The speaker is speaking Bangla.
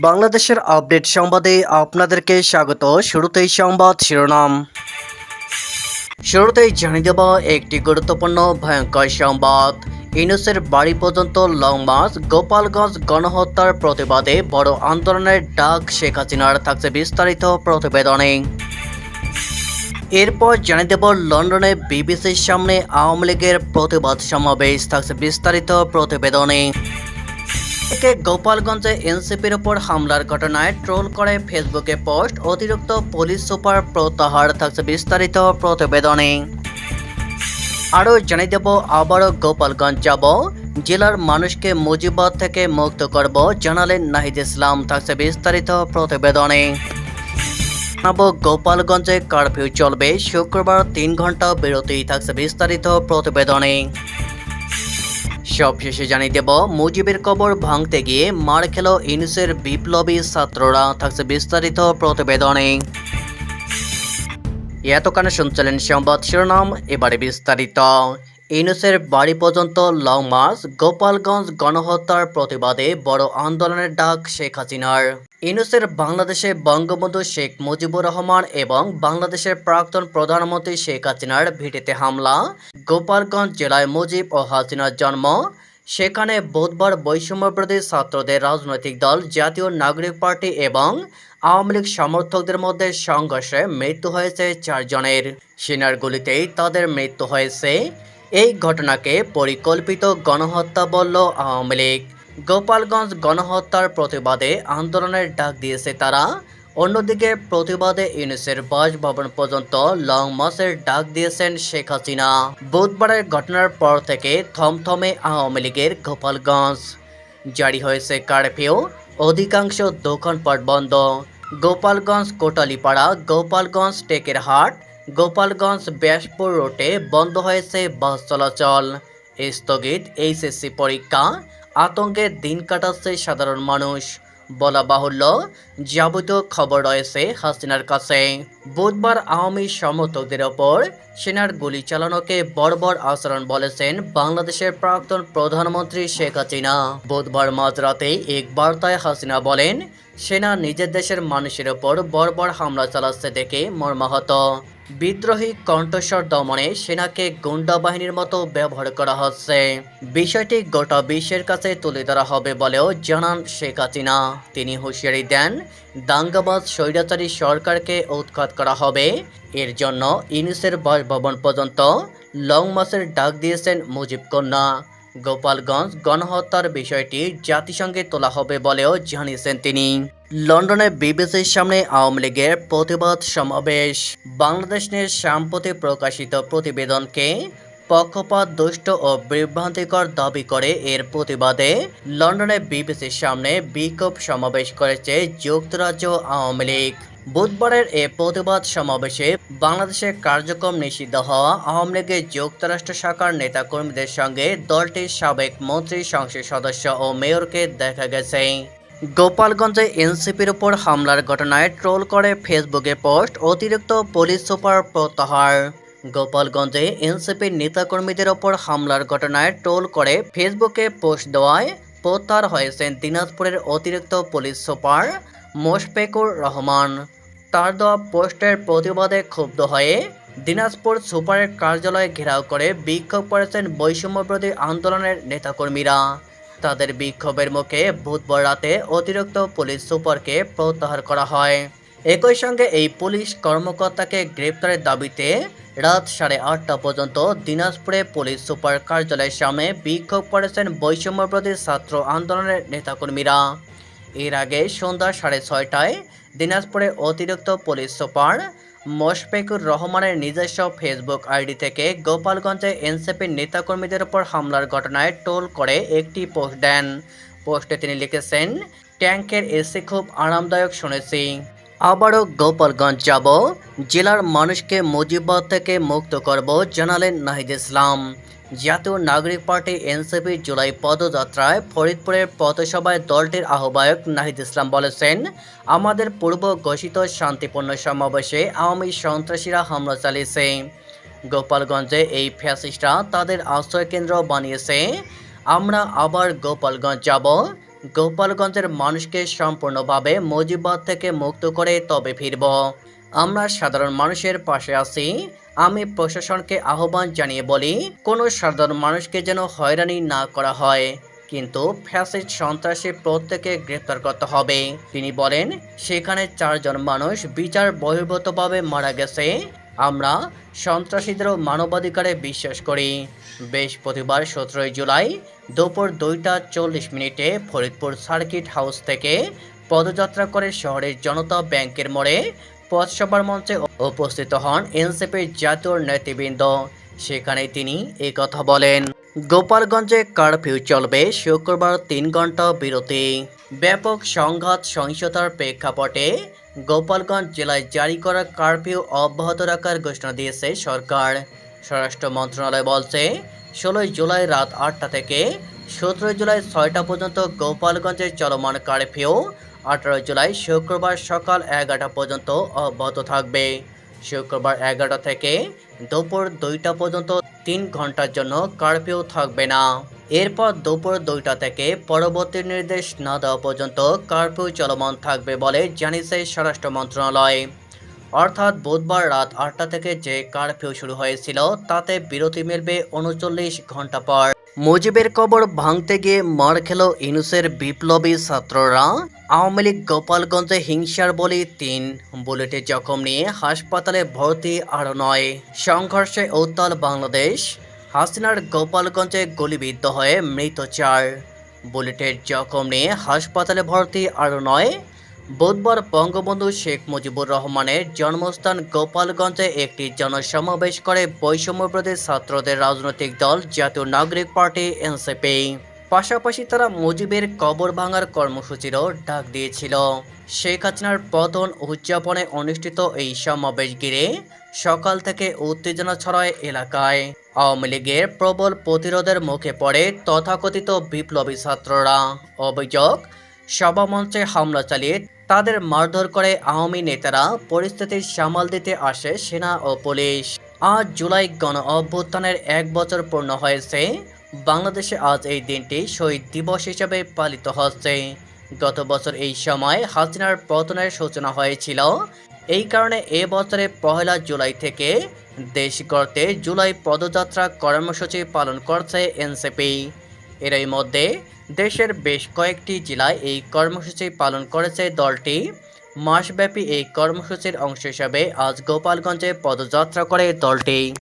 বাংলাদেশের আপডেট সংবাদে আপনাদেরকে স্বাগত। শুরুতেই সংবাদ শিরোনাম। শুরুতেই জানিয়ে দেব, একটি গুরুত্বপূর্ণ ভয়ঙ্কর সংবাদ। ইনুসের বাড়ি পর্যন্ত লং মার্চ, গোপালগঞ্জ গণহত্যার প্রতিবাদে বড় আন্দোলনের ডাক শেখ হাসিনার থাকছে বিস্তারিত প্রতিবেদনে। এরপর জানিয়ে দেব, লন্ডনে বিবিসির সামনে আওয়ামী লীগের প্রতিবাদ সমাবেশ থাকছে বিস্তারিত প্রতিবেদনে। একে গোপালগঞ্জে এনসিপির ওপর হামলার ঘটনায় ট্রোল করে ফেসবুকে পোস্ট, অতিরিক্ত পুলিশ সুপার প্রত্যাহার থাকছে বিস্তারিত প্রতিবেদনে। আরও জানিয়ে দেব, আবারও গোপালগঞ্জ যাব। জেলার মানুষকে মুজিবাদ থেকে মুক্ত করব, জানালেন নাহিদ ইসলাম, থাকছে বিস্তারিত প্রতিবেদনে। গোপালগঞ্জে কারফিউ চলবে, শুক্রবার তিন ঘণ্টা বিরতি, থাকছে বিস্তারিত প্রতিবেদনে। সবশেষে জানিয়ে দেব, মুজিবের কবর ভাঙতে গিয়ে মার খেল ইনসের বিপ্লবী ছাত্ররা, থাকছে বিস্তারিত প্রতিবেদনে। এতক্ষণে শুনছিলেন সংবাদ শিরোনাম, এবারে বিস্তারিত। ইনুসের বাড়ি পর্যন্ত লং মার্চ, গোপালগঞ্জ গণহত্যার প্রতিবাদে বড় আন্দোলনের ডাক শেখ হাসিনার। ইনুসের বাংলাদেশে বঙ্গবন্ধু শেখ মুজিবুর রহমান এবং বাংলাদেশের প্রাক্তন প্রধানমন্ত্রী শেখ হাসিনার ভিটিতে হামলা, গোপালগঞ্জ জেলায় মুজিব ও হাসিনার জন্ম। সেখানে বুধবার বৈষম্যবিরোধী ছাত্রদের রাজনৈতিক দল, জাতীয় নাগরিক পার্টি এবং আওয়ামী লীগ সমর্থকদের মধ্যে সংঘর্ষে মৃত্যু হয়েছে চারজনের। সেনার গুলিতেই তাদের মৃত্যু হয়েছে। এই ঘটনাকে পরিকল্পিত গণহত্যা বলল আওয়ামী লীগ। গোপালগঞ্জ গণহত্যার প্রতিবাদে আন্দোলনের ডাক দিয়েছে তারা। অন্যদিকে প্রতিবাদে ইউনিসের বাসভবন পর্যন্ত লং মার্চের ডাক দিয়েছেন শেখ হাসিনা। বুধবারের ঘটনার পর থেকে থমথমে আওয়ামী লীগের গোপালগঞ্জ। জারি হয়েছে কারফিউ, অধিকাংশ দোকানপাট বন্ধ। গোপালগঞ্জ কোটালীপাড়া, গোপালগঞ্জ টেকের হাট গোপালগঞ্জ ব্যাসপুর রোডে বন্ধ হয়েছে বাস চলাচল। স্থগিত এইচএসসি পরীক্ষা, আতঙ্কে দিন কাটাচ্ছে সাধারণ মানুষ। বলা বাহুল্য, যাবতীয় খবর রয়েছে হাসিনার কাছে। বুধবার আওয়ামী সমর্থকদের ওপর সেনার গুলি চালানোকে বর্বর আচরণ বলেছেন বাংলাদেশের প্রাক্তন প্রধানমন্ত্রী শেখ হাসিনা। বুধবার মাঝরাতে এক বার্তায় হাসিনা বলেন, সেনা নিজের দেশের মানুষের ওপর বর্বর হামলা চালাচ্ছে দেখে মর্মাহত। বিদ্রোহী কণ্ঠস্বর দমনে সেনাকে গুন্ডা বাহিনীর মতো ব্যবহার করা হচ্ছে। বিষয়টি গোটা বিশ্বের কাছে তুলে ধরা হবে বলেও জানান শেখ হাসিনা। তিনি হুঁশিয়ারি দেন, দাঙ্গাবাজ স্বৈরাচারী সরকারকে উৎখাত করা হবে। এর জন্য ইউনিসের বাসভবন পর্যন্ত লং মাসের ডাক দিয়েছেন মুজিব কন্যা। গোপালগঞ্জ গণহত্যার বিষয়টি জাতিসংঘে তোলা হবে বলেও জানিয়েছেন তিনি। লন্ডনে বিবিসির সামনে আওয়ামী লীগের প্রতিবাদ সমাবেশ। বাংলাদেশ নিয়ে সাম্প্রতি প্রকাশিত প্রতিবেদনকে পক্ষপাত, দুষ্ট ও বিভ্রান্তিকর দাবি করে এর প্রতিবাদে লন্ডনে বিবিসির সামনে বিক্ষোভ সমাবেশ করেছে যুক্তরাজ্য আওয়ামী লীগ। বুধবারের এ প্রতিবাদ সমাবেশে বাংলাদেশের কার্যক্রম নিষিদ্ধ হওয়া আওয়ামী লীগের যুক্তরাষ্ট্র শাখার নেতাকর্মীদের সঙ্গে দলটির সাবেক মন্ত্রী, সংসদ সদস্য ও মেয়রকে দেখা গেছে। গোপালগঞ্জে এনসিপির উপর হামলার ঘটনায় ট্রোল করে ফেসবুকে পোস্ট, অতিরিক্ত পুলিশ সুপার প্রত্যাহার। গোপালগঞ্জে এনসিপির নেতাকর্মীদের ওপর হামলার ঘটনায় ট্রোল করে ফেসবুকে পোস্ট দেওয়ায় প্রত্যাহার হয়েছেন দিনাজপুরের অতিরিক্ত পুলিশ সুপার মোশফেকুর রহমান। তার দেওয়া পোস্টের প্রতিবাদে ক্ষুব্ধ হয়ে দিনাজপুর সুপারের কার্যালয়ে ঘেরাও করে বিক্ষোভ করেছেন বৈষম্যবিরোধী আন্দোলনের নেতাকর্মীরা। তাদের বিক্ষোভের মুখে বুধবার রাতে অতিরিক্ত পুলিশ সুপারকে প্রত্যাহার করা হয়। একই সঙ্গে এই পুলিশ কর্মকর্তাকে গ্রেপ্তারের দাবিতে রাত সাড়ে আটটা পর্যন্ত দিনাজপুরে পুলিশ সুপার কার্যালয়ের সামনে বিক্ষোভ করেছেন বৈষম্যবিরোধী ছাত্র আন্দোলনের নেতাকর্মীরা। এর আগে সন্ধ্যা সাড়ে ছয়টায় দিনাজপুরে অতিরিক্ত পুলিশ সুপার মোশফেকুর রহমানের নিজস্ব ফেসবুক আইডি থেকে গোপালগঞ্জে এনসিপির নেতাকর্মীদের উপর হামলার ঘটনায় টোল করে একটি পোস্ট দেন। পোস্টে তিনি লিখেছেন ট্যাঙ্কের এসি খুব আরামদায়ক শুনেছি। আবারও গোপালগঞ্জ যাব, জেলার মানুষকে মুজিবাদ থেকে মুক্ত করব জানালেন নাহিদ ইসলাম। জাতীয় নাগরিক পার্টি এনসিপি জুলাই পদযাত্রায় ফরিদপুরের পথসভায় দলটির আহ্বায়ক নাহিদ ইসলাম বলেছেন, আমাদের পূর্ব ঘোষিত শান্তিপূর্ণ সমাবেশে আওয়ামী সন্ত্রাসীরা হামলা চালিয়েছে। গোপালগঞ্জে এই ফ্যাসিস্টরা তাদের আশ্রয়কেন্দ্র বানিয়েছে। আমরা আবার গোপালগঞ্জ যাব। গোপালগঞ্জের মানুষকে সম্পূর্ণভাবে মুজিবাদ থেকে মুক্ত করে তবে ফিরব। আমরা সাধারণ মানুষের পাশে আছি। আমি প্রশাসনকে আহ্বান জানিয়ে বলি, কোনো সাধারণ মানুষকে যেন হয়রানি না করা হয়। কিন্তু ফ্যাসিস্ট সন্ত্রাসী প্রত্যেকে গ্রেপ্তার করতে হবে। তিনি বলেন, সেখানে চারজন মানুষ বিচার বহির্ভূতভাবে মারা গেছে। আমরা সন্ত্রাসীদেরও মানবাধিকারে বিশ্বাস করি। বৃহস্পতিবার সতেরোই জুলাই দুপুর দুইটা চল্লিশ মিনিটে ফরিদপুর সার্কিট হাউস থেকে পদযাত্রা করে শহরের জনতা ব্যাংকের মোড়ে পথসভার মঞ্চে উপস্থিত হন এনসিপির জাতীয় নেতৃবৃন্দ। সেখানে তিনি কথা বলেন, গোপালগঞ্জে কারফিউ চলবে শুক্রবার তিন ঘণ্টা বিরতি। ব্যাপক সংঘাত সহিংসতার প্রেক্ষাপটে গোপালগঞ্জ জেলায় জারি করা কারফিউ অব্যাহত রাখার ঘোষণা দিয়েছে সরকার। স্বরাষ্ট্র মন্ত্রণালয় বলছে, ষোলোই জুলাই রাত আটটা থেকে সতেরোই জুলাই ছয়টা পর্যন্ত গোপালগঞ্জে চলমান কারফিউ আঠারো জুলাই শুক্রবার সকাল এগারোটা পর্যন্ত অব্যাহত থাকবে। শুক্রবার এগারোটা থেকে দুপুর দুইটা পর্যন্ত তিন ঘণ্টার জন্য কারফিউ থাকবে না। এরপর দুপুর দুইটা থেকে পরবর্তী নির্দেশ না দেওয়া পর্যন্ত কারফিউ চলমান থাকবে বলে জানিয়েছে স্বরাষ্ট্র মন্ত্রণালয়। অর্থাৎ বুধবার রাত আটটা থেকে যে কারফিউ শুরু হয়েছিল, তাতে বিরতি মিলবে উনচল্লিশ ঘণ্টা পর। মুজিবের কবর ভাঙতে গিয়ে মার খেল ইনুসের বিপ্লবী ছাত্ররা। আওয়ামী লীগ গোপালগঞ্জে হিংসার বলি তিন, বুলেটে জখম নিয়ে হাসপাতালে ভর্তি আরও নয়। সংঘর্ষে উত্তাল বাংলাদেশ। হাসিনার গোপালগঞ্জে গুলিবিদ্ধ হয়ে মৃত চার। বুলেটের জখম নিয়ে হাসপাতালে ভর্তি আরও নয়। বুধবার বঙ্গবন্ধু শেখ মুজিবুর রহমানের জন্মস্থান গোপালগঞ্জে একটি জনসমাবেশ করে বৈষম্যবিরোধী ছাত্রদের রাজনৈতিক দল জাতীয় নাগরিক পার্টি, এনসিপি। পাশাপাশি তারা মুজিবের কবর ভাঙার কর্মসূচিরও ডাক দিয়েছিল। শেখ হাসিনার পতন উদযাপনে অনুষ্ঠিত এই সমাবেশ ঘিরে সকাল থেকে উত্তেজনা ছড়ায় এলাকায়। আওয়ামী লীগের প্রবল প্রতিরোধের মুখে পড়ে তথাকথিত বিপ্লবী ছাত্ররা। অভিযোগ সভামঞ্চে হামলা চালিয়ে তাদের মারধর করে আওয়ামী নেতারা পরিস্থিতি সামাল দিতে আসে সেনা ও পুলিশ। আজ জুলাই গণ অভ্যুত্থানের এক বছর পূর্ণ হয়েছে। বাংলাদেশে আজ এই দিনটি শহীদ দিবস হিসেবে পালিত হচ্ছে। গত বছর এই সময় হাসিনার পতনের সূচনা হয়েছিল। এই কারণে এ বছরে পহেলা জুলাই থেকে দেশ গড়তে জুলাই পদযাত্রা কর্মসূচি পালন করছে এনসিপি। এরই মধ্যে দেশের বেশ কয়েকটি জেলায় এই কর্মসূচি পালন করেছে দলটি। মাসব্যাপী এই কর্মসূচির অংশ হিসাবে আজ গোপালগঞ্জে পদযাত্রা করে দলটি।